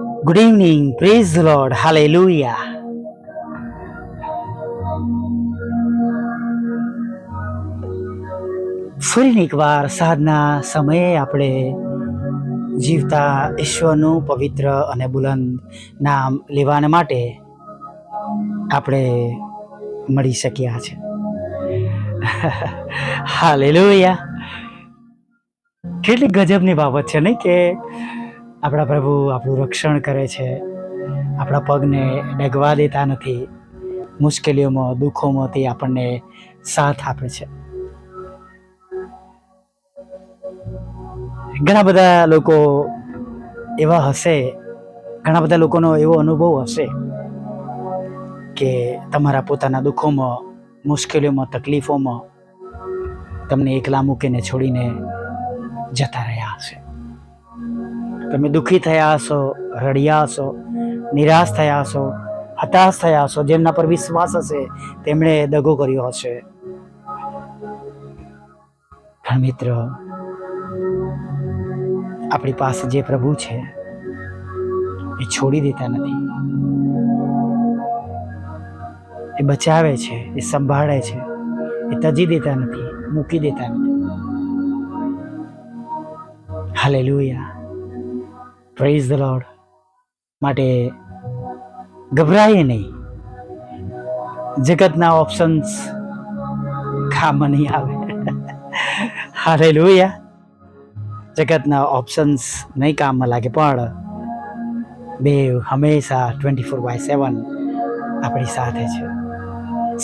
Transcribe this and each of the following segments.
Good evening. Praise the Lord. Hallelujah. ફરીને એકવાર સાધના સમયે આપણે જીવતા ઈશ્વરનું પવિત્ર અને બુલંદ નામ લેવાને માટે આપણે મળી શક્યા છે હાલેલુયા કેટલી ગજબની બાબત છે નહીં કે આપણા પ્રભુ આપણું રક્ષણ કરે છે. આપણા પગને ડગવા દેતા નથી. મુશ્કેલીઓમાં દુઃખોમાં તે આપણને સાથ આપે છે. ઘણા બધા લોકો એવા હશે, ઘણા બધા લોકોનો એવો અનુભવ હશે કે તમારા પોતાના દુઃખોમાં, મુશ્કેલીઓમાં, તકલીફોમાં તમને એકલા મૂકીને છોડીને જતા રહ્યા હશે. તમે દુઃખી થયા હશો, રડ્યા હશો, નિરાશ થયા હશો, હતાશ થયા હશો, જેમના પર વિશ્વાસ હશે, તેમણે દગો કર્યો હશે. પણ મિત્ર, આપણી પાસે જે પ્રભુ છે, એ છોડી દેતા નથી. એ બચાવે છે, એ સંભાળે છે, એ તજી દેતા નથી, મૂકી દેતા નથી. હાલેલુયા. પ્રેઝ ધ લોર્ડ માટે ગભરાઈએ નહીં. જગતના ઓપ્શન્સ કામ નહીં આવે. હાલેલુયા જગતના ઓપ્શન્સ નહીં કામમાં લાગે, પણ બે હંમેશા ટ્વેન્ટી ફોર બાય સેવન આપણી સાથે છે.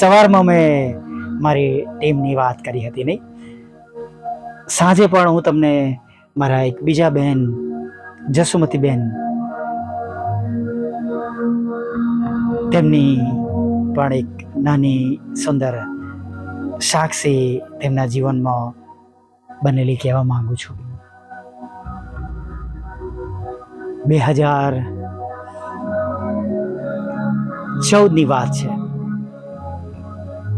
સવારમાં મેં મારી ટીમની વાત કરી હતી નહીં. સાંજે પણ હું તમને મારા એક બીજા બહેન જસુમતી બેન. તેમની પણ એક નાની સુંદર સાક્ષી તેમના જીવનમાં બનેલી કહેવા માંગુ છું. બે હજાર ચૌદની વાત છે.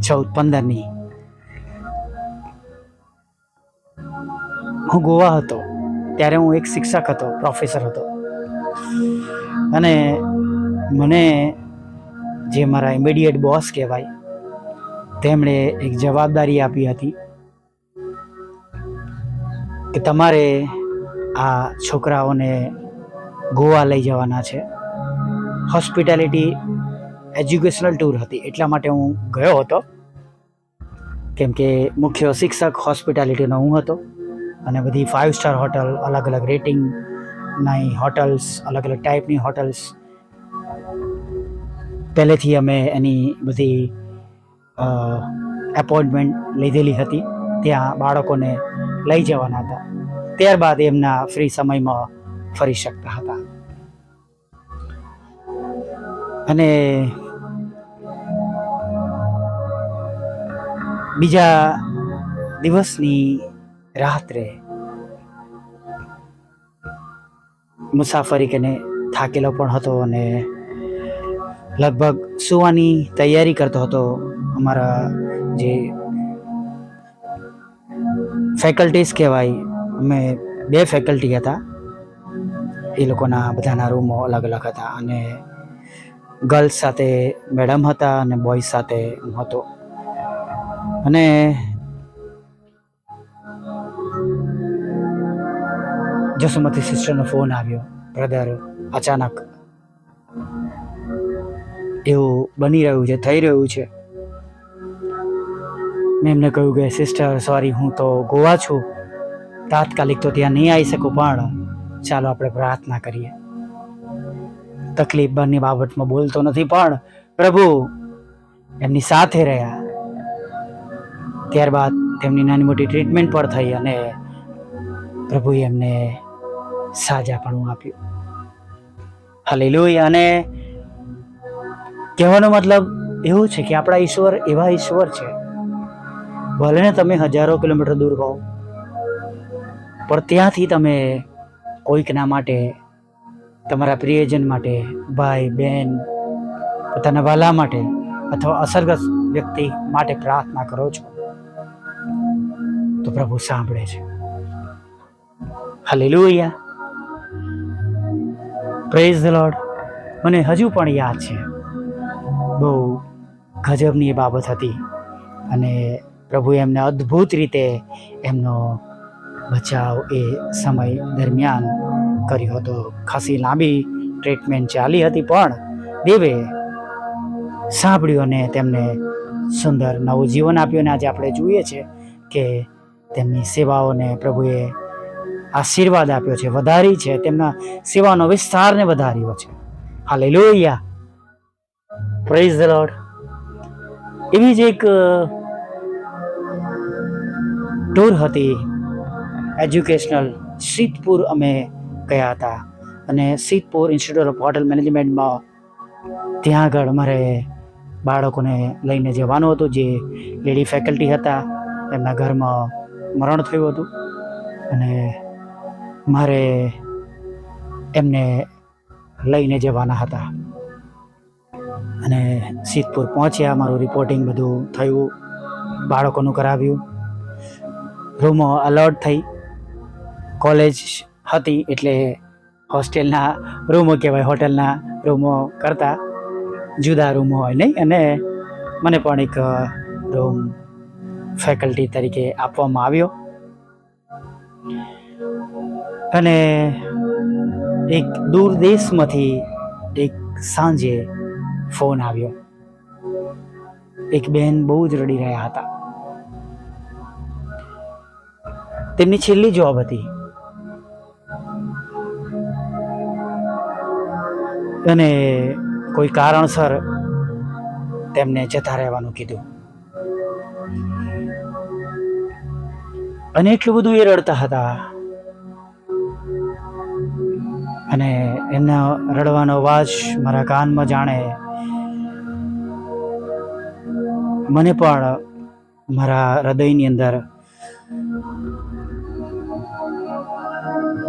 ચૌદ પંદરની. હું ગોવા હતો. ત્યારે હું એક શિક્ષક હતો, પ્રોફેસર હતો. અને મને જે મારા ઇમિડિયેટ બોસ કહેવાય, તેમણે એક જવાબદારી આપી હતી કે તમારે આ છોકરાઓને ગોવા લઈ જવાના છે. હોસ્પિટાલિટી એજ્યુકેશનલ ટૂર હતી, એટલા માટે હું ગયો હતો. કેમ કે મુખ્ય શિક્ષક હોસ્પિટાલિટીનો હું હતો. અને બધી ફાઇવ સ્ટાર હોટલ અલગ અલગ રેટિંગના હોટલ્સ અલગ અલગ ટાઈપની હોટલ્સ પહેલેથી અમે એની બધી એપોઇન્ટમેન્ટ લીધેલી હતી. ત્યાં બાળકોને લઈ જવાના હતા. ત્યારબાદ એમના ફ્રી સમયમાં ફરી શકતા હતા. અને બીજા દિવસની રાત્રે મુસાફરી કરીને થાકેલો પણ હતો અને લગભગ સુવાની તૈયારી કરતો હતો અમારા જે ફેકલ્ટીઝ કહેવાય, અમે બે ફેકલ્ટી હતા. એ લોકોના બધાના રૂમો અલગ અલગ હતા અને ગર્લ્સ સાથે મેડમ હતા અને બોયઝ સાથે હું હતો. અને જસુમતી સિસ્ટરનો ફોન આવ્યો. બ્રધર અચાનક એવું બની રહ્યું છે, થઈ રહ્યું છે. મેં એમને કહ્યું કે સિસ્ટર સોરી હું તો ગોવા છું. તાત્કાલિક તો ત્યાં નહીં આવી શકું, પણ ચાલો આપણે પ્રાર્થના કરીએ. તકલીફ બની બાબતમાં બોલતો નથી, પણ પ્રભુ એમની સાથે રહ્યા. ત્યારબાદ તેમની નાની મોટી ટ્રીટમેન્ટ પણ થઈ અને પ્રભુએ એમને સાજાપણું આપ્યું. હાલેલુયા અને કહેવાનો મતલબ એવું છે કે આપણા ઈશ્વર એવા ઈશ્વર છે. ભલે તમે હજારો કિલોમીટર દૂર હો પણ ત્યાંથી તમે કોઈકના માટે, તમારા પ્રિયજન માટે, ભાઈ બહેન પોતાના વાલા માટે અથવા અસરગ્રસ્ત વ્યક્તિ માટે પ્રાર્થના કરો છો, તો પ્રભુ સાંભળે છે. હાલેલુયા પ્રેઝ ધ લોર્ડ મને હજુ પણ યાદ છે. બહુ ગજબની બાબત હતી અને પ્રભુએ એમને અદ્ભુત રીતે એમનો બચાવ એ સમય દરમિયાન કર્યો હતો. ખાસી લાંબી ટ્રીટમેન્ટ ચાલી હતી પણ દેવે સાંભળ્યું અને તેમને સુંદર નવું જીવન આપ્યું અને આજે આપણે જોઈએ છે કે તેમની સેવાઓને પ્રભુએ આશીર્વાદ આપ્યો છે, વધારી છે, તેમના સેવાનો વિસ્તારને વધાર્યો છે. હાલેલુયા. પ્રેઝ ધ લોર્ડ એવી જ એક ટૂર હતી એજ્યુકેશનલ સિદ્ધપુર અમે ગયા હતા. અને સિદ્ધપુર ઇન્સ્ટિટ્યૂટ ઓફ હોટલ મેનેજમેન્ટમાં ત્યાં આગળ મારે બાળકોને લઈને જવાનું હતું, જે લેડી ફેકલ્ટી હતા. એમના ઘરમાં મરણ થયું હતું. અને મારે એમને લઈને જવાના હતા. અને સિદ્ધપુર પહોંચ્યા, મારું રિપોર્ટિંગ બધું થયું, બાળકોનું કરાવ્યું. રૂમો અલર્ટ થઈ. કોલેજ હતી એટલે હોસ્ટેલના રૂમો કહેવાય હોટલના રૂમો કરતાં જુદા રૂમો હોય નહીં. અને મને પણ એક રૂમ ફેકલ્ટી તરીકે આપવામાં આવ્યો. અને એક દૂર દેશમાંથી એક સાંજે ફોન આવ્યો. એક બેન બહુ જ રડી રહ્યા હતા. તેમની છેલ્લી જોબ હતી. અને કોઈ કારણસર તેમને જતા રહેવાનું કીધું. અને એટલું બધું એ રડતા હતા અને એમના રડવાનો અવાજ મારા કાનમાં જાણે. મને પણ મારા હૃદયની અંદર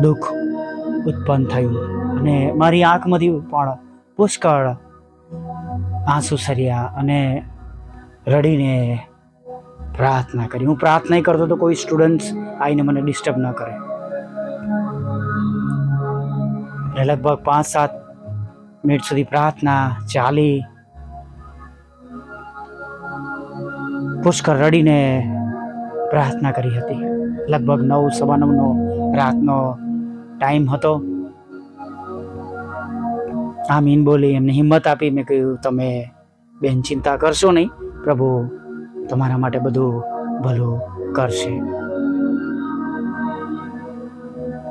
દુઃખ ઉત્પન્ન થયું અને મારી આંખમાંથી પણ પુષ્કળ આંસુ સર્યા અને રડીને પ્રાર્થના કરી. હું પ્રાર્થના કરતો તો કોઈ સ્ટુડન્ટ્સ આવીને મને ડિસ્ટર્બ ન કરે. અને લગભગ પાંચ સાત મિનિટ સુધી પ્રાર્થના, ચાલી, પુષ્કળ રડીને પ્રાર્થના કરી હતી. લગભગ નવ, સવા નવનો રાતનો ટાઈમ હતો. આ મીન બોલી એમને હિંમત આપી. મેં કહ્યું, તમે બેન ચિંતા કરશો નહીં. પ્રભુ તમારા માટે બધું ભલું કરશે.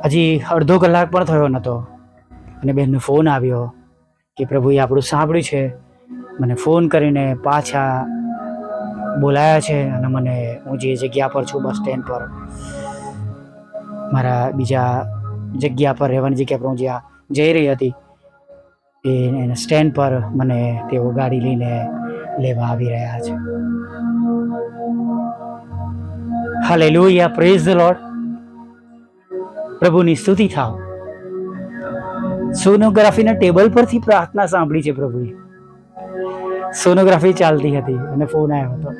હજી અડધો કલાક પણ થયો નહોતો. અને બેનનો ફોન આવ્યો કે પ્રભુએ આપણું સાંભળ્યું છે. મને ફોન કરીને પાછા બોલાયા છે અને મને હું જે જગ્યા પર છું, બસ સ્ટેન્ડ પર, મારા બીજા જગ્યા પર રહેવાની જગ્યા પર હું જ્યાં જઈ રહી હતી, એ સ્ટેન્ડ પર મને તેઓ ગાડી લઈને લેવા આવી રહ્યા છે. Hallelujah, praise the lord. પ્રભુની સ્તુતિ થાવ. સોનોગ્રાફીના ટેબલ પરથી પ્રાર્થના સાંભળી છે પ્રભુએ. સોનોગ્રાફી ચાલતી હતી અને ફોન આવ્યો હતો.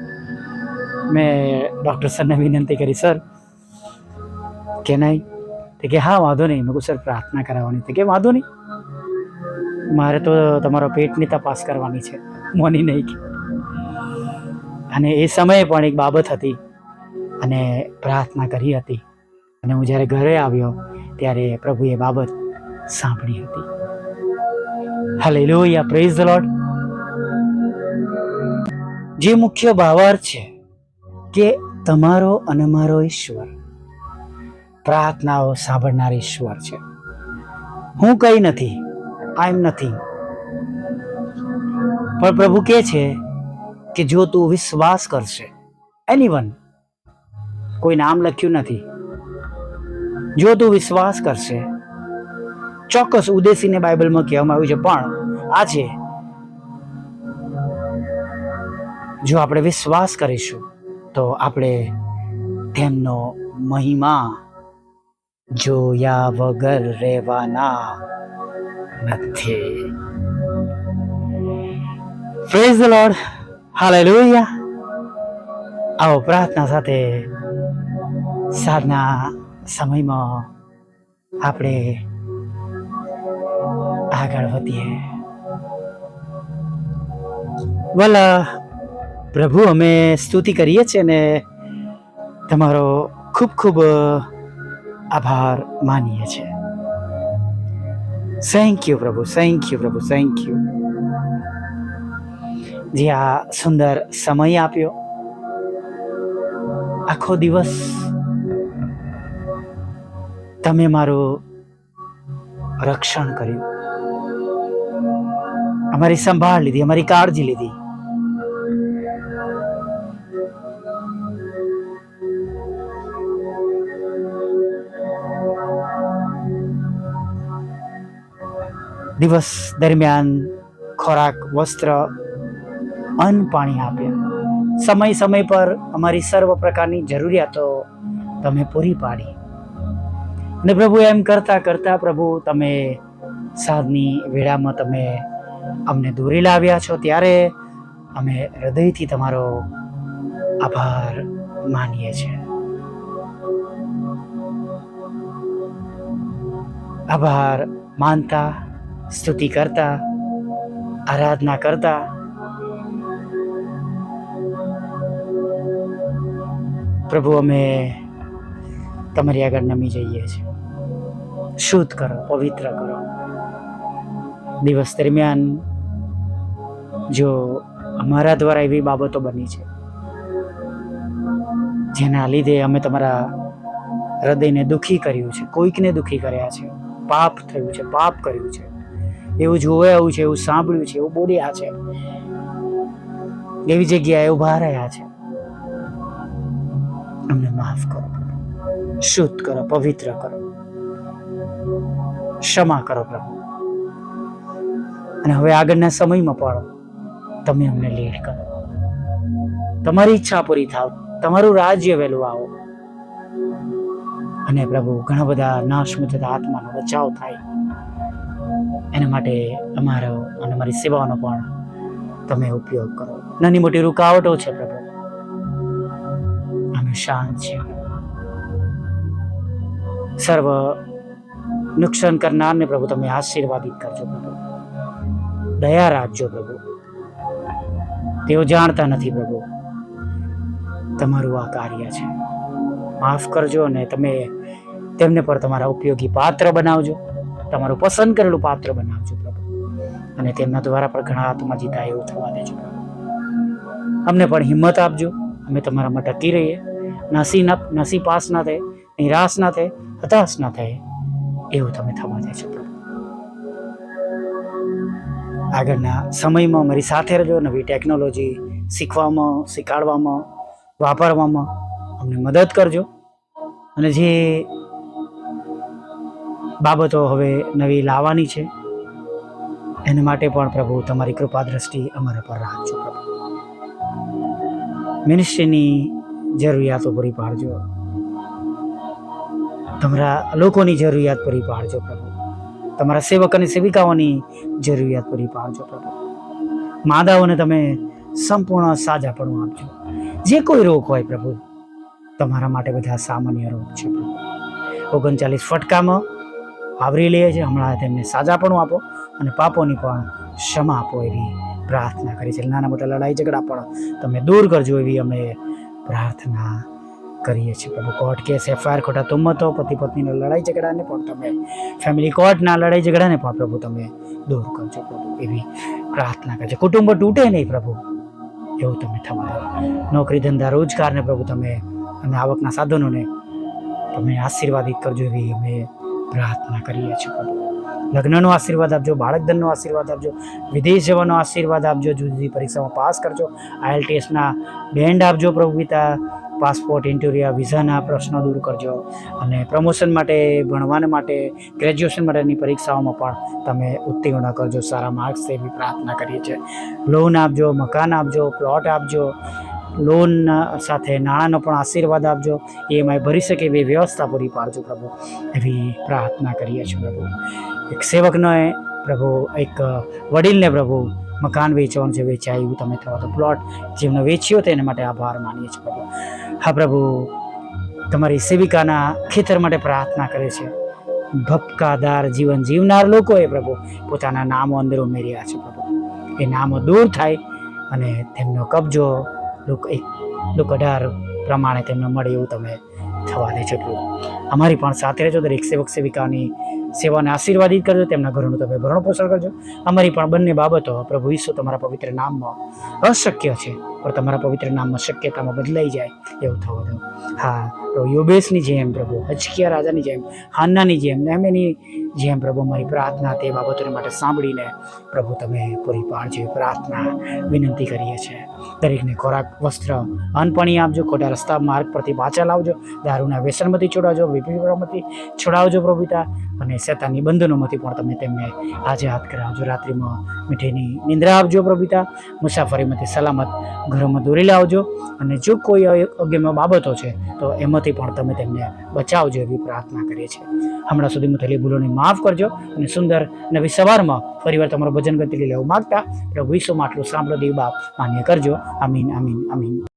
મેં ડૉક્ટર સરને વિનંતી કરી, સર, કે નહીં? તે કે, હા, વાંધો નહીં. મેં કહું સર, પ્રાર્થના કરાવવાની. તે કે, વાંધો નહીં. મારે તો તમારો પેટની તપાસ કરવાની છે. મોની નહીં કે. અને એ સમયે પણ એક બાબત હતી અને પ્રાર્થના કરી હતી. અને હું જ્યારે ઘરે આવ્યો, ત્યારે પ્રભુએ બાબત સાંભળી હતી. હાલેલુયા પ્રેઝ ધ લોર્ડ જે મુખ્ય ભાવાર્થ છે કે તમારો અને મારો ઈશ્વર. પ્રાર્થનાઓ સાંભળનાર ઈશ્વર છે. હું કઈ નથી આઈ એમ નથી પણ પ્રભુ કહે છે કે જો તું વિશ્વાસ કરશે એનીવન કોઈ નામ લખ્યું નથી, જો તું વિશ્વાસ કરશે ચોક્કસ ઉદેશીને બાઇબલમાં કહેવામાં આવ્યું છે, પણ આજે જો આપણે વિશ્વાસ કરીશું, તો આપણે તેમનો મહિમા જોયા વગર રહેવાના નથી. પ્રેઝ ધ લોર્ડ હાલેલુયા આવો પ્રાર્થના સાથે સાધના સમયમાં આપણે આગળ વધીએ. વાલા, પ્રભુ, અમે સ્તુતિ કરીએ છીએ ને તમારો ખૂબ ખૂબ આભાર માનીએ છીએ. થેન્ક યુ પ્રભુ થેન્ક યુ પ્રભુ થેન્ક યુ જે આ સુંદર સમય આપ્યો, આખો દિવસ તમે મારું રક્ષણ કર્યું. અમારી સંભાળ લીધી, અમારી કાળજી લીધી. દિવસ દરમિયાન ખોરાક, વસ્ત્ર, અન્ન પાણી આપ્યા સમય સમય પર અમારી સર્વ પ્રકારની જરૂરિયાતો તમે પૂરી પાડી. અને પ્રભુ એમ કરતા કરતા પ્રભુ તમે સાંજની વેળામાં તમે અમને દોરી લાવ્યા છો ત્યારે અમે હૃદયથી તમારો આભાર માનીએ છીએ. આભાર માનતા, સ્તુતિ કરતા, આરાધના કરતા. પ્રભુ, અમે તમારી આગળ નમી જઈએ છીએ. શુદ્ધ કરો, પવિત્ર કરો. દિવસ દરમિયાન જો અમારા દ્વારા એવી બાબતો બની છે, જેના લીધે અમે તમારા હૃદયને દુખી કર્યું છે, કોઈકને દુખી કર્યા છે, પાપ થયું છે, પાપ કર્યું છે, એવું જોવાયું છે, એવું સાંભળ્યું છે, એવું બોલ્યા છે, એવી જગ્યાએ ઊભા રહ્યા છે. અમને માફ કરો, શુદ્ધ કરો, પવિત્ર કરો, ક્ષમા કરો પ્રભુ. અને હવે આગળના સમયમાં પણ તમે અમને લીડ કરો. તમારી ઈચ્છા પૂરી થાવ, તમારું રાજ્ય વહેલું આવો. અને પ્રભુ, ઘણા બધા નાશમાં થતા આત્માનો બચાવ થાય. એના માટે અમારો અને અમારી સેવાઓનો પણ તમે ઉપયોગ કરો. નાની મોટી રૂકાવટો છે પ્રભુ. અમે શાંત છીએ. સર્વ નુકસાન કરનારને પ્રભુ તમે આશીર્વાદિત કરજો પ્રભુ. દયા રાખજો પ્રભુ. તેઓ જાણતા નથી પ્રભુ. તમારું આ કાર્ય છે. માફ કરજો અને તમે તેમને પર તમારા ઉપયોગી પાત્ર બનાવજો. તમારું પસંદ કરેલું પાત્ર બનાવજો પ્રભુ. અને તેમના દ્વારા પણ ઘણા આત્મા જીતા એવું થવા દેજો અમને પણ હિંમત આપજો. અમે તમારામાં ટકી રહીએ. નસી ન નસી પાસ ના થાય, નિરાશ ના થાય, હતાશ ના થાય, એવું તમે થવા દેજો આગળના સમયમાં મારી સાથે રહેજો, નવી ટેકનોલોજી શીખવામાં શીખવાડવામાં વાપરવામાં અમને મદદ કરજો. અને જે બાબતો હવે નવી લાવવાની છે, એના માટે પણ પ્રભુ તમારી કૃપા દ્રષ્ટિ અમારા પર રાખજો મિનિસ્ટ્રીની જરૂરિયાતો પૂરી પાડજો. તમારા લોકોની જરૂરિયાત પૂરી પાડજો પ્રભુ. તમારા સેવક અને સેવિકાઓની જરૂરિયાત પૂરી પાડજો પ્રભુ. માદાઓને તમે સંપૂર્ણ સાજાપણું આપજો. જે કોઈ રોગ હોય પ્રભુ, તમારા માટે બધા સામાન્ય રોગ છે પ્રભુ. ઓગણચાલીસ ફટકામાં આવરી લે છે, હમણાં તેમને સાજાપણું આપો અને પાપોની પણ ક્ષમા આપો એવી પ્રાર્થના કરી છે. નાના મોટા લડાઈ ઝઘડા પણ તમે દૂર કરજો એવી અમે પ્રાર્થના કરીએ છીએ. પ્રભુ કોર્ટ કેસ, એફઆઈઆર ખોટા તુમ્મતો પતિ પત્નીનો લડાઈ ઝઘડાને પણ તમે ફેમિલી કોર્ટના લડાઈ ઝઘડાને પણ પ્રભુ તમે દૂર કરજો પ્રભુ, એવી પ્રાર્થના કરજો. કુટુંબ તૂટે નહીં પ્રભુ, એવું તમે થવા નોકરી ધંધા રોજગારને પ્રભુ તમે અને આવકના સાધનોને તમે આશીર્વાદિત કરજો એવી અમે પ્રાર્થના કરીએ છીએ પ્રભુ. લગ્નનો આશીર્વાદ આપજો બાળક ધનનો આશીર્વાદ આપજો, વિદેશ જવાનો આશીર્વાદ આપજો, જુદી જુદી પરીક્ષામાં પાસ કરજો આઈએલટીએસના બેન્ડ આપજો પ્રભુ પિતા પાસપોર્ટ ઇન્ટરવ્યુ વિઝાના પ્રશ્નો દૂર કરજો અને પ્રમોશન માટે, ભણવાને માટે ગ્રેજ્યુએશન માટેની પરીક્ષાઓમાં પણ તમે ઉત્તીર્ણ કરજો. સારા માર્ક્સ એવી પ્રાર્થના કરીએ છીએ. લોન આપજો, મકાન આપજો પ્લોટ આપજો લોન સાથે નાણાંનો પણ આશીર્વાદ આપજો. એમાંય ભરી શકે એવી વ્યવસ્થા પૂરી પાડજો પ્રભુ. એવી પ્રાર્થના કરીએ છીએ પ્રભુ. એક સેવકનો પ્રભુ, એક વડીલને પ્રભુ મકાન વેચવાનું છે, વેચાય તમે થવા. તો પ્લોટ જેમને વેચ્યો તેને માટે આભાર માનીએ છીએ પ્રભુ હા પ્રભુ, તમારી સેવિકાના ખેતર માટે પ્રાર્થના કરે છે. ભપકાદાર જીવન જીવનાર લોકોએ પ્રભુ પોતાના નામો અંદર ઉમેર્યા છે પ્રભુ. એ નામો દૂર થાય અને તેમનો કબજો લોક એક લોક અઢાર પ્રમાણે તેમને મળે એવું તમે થવા દેજો પ્રભુ અમારી પણ સાથે રહેજો, દરેક સેવક સેવિકાની સેવાને આશીર્વાદિત કરજો, તેમના ઘરનું તમે ભરણ પોષણ કરજો. અમારી પણ બંને બાબતો, પ્રભુ ઈસુ તમારા પવિત્ર નામમાં અશક્ય છે, પણ તમારા પવિત્ર નામમાં શક્યતામાં બદલાઈ જાય એવું થવા દો હા, પ્રભુ યોબેશની જેમ, પ્રભુ હચકિયા રાજાની જેમ, હાન્નાની જેમ, નેમેની જેમ પ્રભુ મારી પ્રાર્થના તે બાબતોને માટે સાંભળીને પ્રભુ તમે પૂરી પાડજો, પ્રાર્થના વિનંતી કરીએ છીએ. દરેકને ખોરાક, વસ્ત્ર, અન્ન આપજો, ખોટા રસ્તા, માર્ગ પરથી પાછા લાવજો, દારૂના વ્યસનમાંથી છોડાવજો વિપીમાંથી છોડાવજો પ્રભુતા, અને શેતાની બંધનોમાંથી પણ તમે તેમને આજે હાથ કરાવજો. રાત્રિમાં મીઠીની નિંદ્રા આપજો પ્રભુતા, મુસાફરીમાંથી સલામત ઘરોમાં દોરી લાવજો, અને જો કોઈ અગમ્ય બાબતો છે, તો એમાંથી પણ તમે તેમને બચાવજો એવી પ્રાર્થના કરીએ છીએ. હમણાં સુધીમાં થયેલી ભૂલોને માફ કરજો, અને સુંદર નવી સવારમાં ફરીવાર તમારું ભજન ગતિ લેવું માગતા પ્રભુ વિશ્વમાં આટલું સાંભળો, દેવ બાપ, માન્ય કરજો. I mean, I mean, I mean.